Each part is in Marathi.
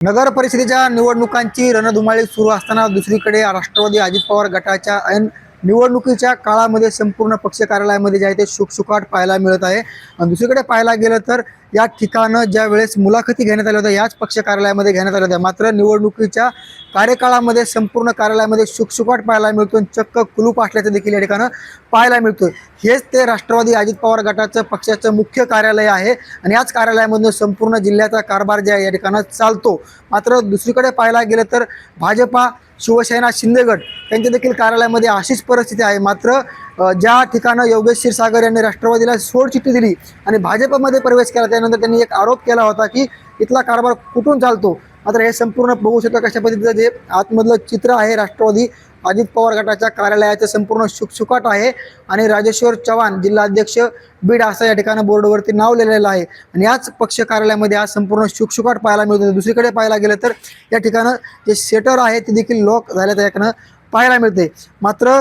नगर परिषदेच्या निवडणुकांची रणधुमाळी सुरू असताना दुसरीकडे राष्ट्रवादी अजित पवार गटाच्या ऐन निवडणुकीच्या काळामध्ये संपूर्ण पक्ष कार्यालयामध्ये जे आहे ते शुकशुकाट पाहायला मिळत आहे. आणि दुसरीकडे पाहायला गेलं तर या ठिकाणं ज्या वेळेस मुलाखती घेण्यात आल्या होत्या याच पक्ष कार्यालयामध्ये घेण्यात आल्या होत्या. मात्र निवडणुकीच्या कार्यकाळामध्ये संपूर्ण कार्यालयामध्ये शुकशुकाट पाहायला मिळतो आणि चक्क कुलूप असल्याचं देखील या ठिकाणं पाहायला मिळतं हेच ते राष्ट्रवादी अजित पवार गटाचं पक्षाचं मुख्य कार्यालय आहे आणि याच कार्यालयामधून संपूर्ण जिल्ह्याचा कारभार जे आहे या ठिकाणं चालतो. मात्र दुसरीकडे पाहायला गेलं तर भाजपा शिवसेना शिंदेगड यांच्या देखील कार्यालयामध्ये अशीच परिस्थिती आहे. मात्र ज्या ठिकाणं योगेश क्षीरसागर यांनी राष्ट्रवादीला सोडचिठ्ठी दिली आणि भाजपमध्ये प्रवेश केला त्यानंतर त्यांनी एक आरोप केला होता की इथला कारभार कुठून चालतो? मात्र हे संपूर्ण बघू शकता कशा पद्धतीचं जे आतमधलं चित्र आहे राष्ट्रवादी अजित पवार गटाच्या कार्यालयाचं संपूर्ण शुकशुकाट आहे आणि राजेश्वर चव्हाण जिल्हाध्यक्ष बीड असं या ठिकाणी बोर्डवरती नाव लिहिलेलं आहे. आणि याच पक्ष कार्यालयामध्ये आज संपूर्ण शुकशुकाट पाहायला मिळतो दुसरीकडे पाहायला गेलं तर या ठिकाणं जे शेटर आहे ते देखील लॉक झाल्याचं या पाहायला मिळते. मात्र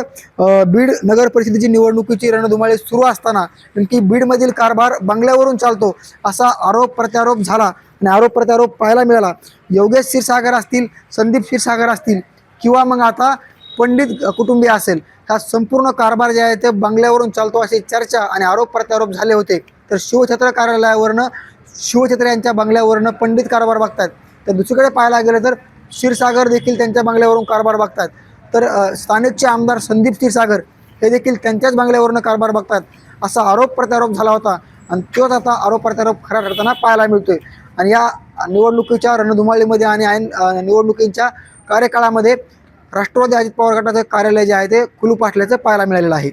बीड नगर परिषदेची निवडणुकीची रणधुमाळी सुरू असताना नेमकी बीडमधील कारभार बंगल्यावरून चालतो असा आरोप प्रत्यारोप झाला आणि आरोप प्रत्यारोप पाहायला मिळाला. योगेश क्षीरसागर असतील संदीप क्षीरसागर असतील किंवा मग आता पंडित कुटुंबीय असेल हा संपूर्ण कारभार जे आहे ते बंगल्यावरून चालतो अशी चर्चा आणि आरोप प्रत्यारोप झाले होते. तर शिवछत्र कार्यालयावरनं शिवछत्र यांच्या बंगल्यावरनं पंडित कारभार बघतात तर दुसरीकडे पाहायला गेलं तर क्षीरसागर देखील त्यांच्या बंगल्यावरून कारभार बघतात तर स्थानिकचे आमदार संदीप क्षीरसागर हे देखील त्यांच्याच बंगल्यावरून कारभार बघतात. असा आरोप प्रत्यारोप झाला होता आणि तोच आता आरोप प्रत्यारोप खरा ठरताना पाहायला मिळतोय. आणि या निवडणुकीच्या रणधुमाळीमध्ये आणि ऐन कार्यकाळामध्ये राष्ट्रवादी अजित पवार गटाचं कार्यालय जे आहे ते कुलूप असल्याचं पाहायला मिळालेलं आहे.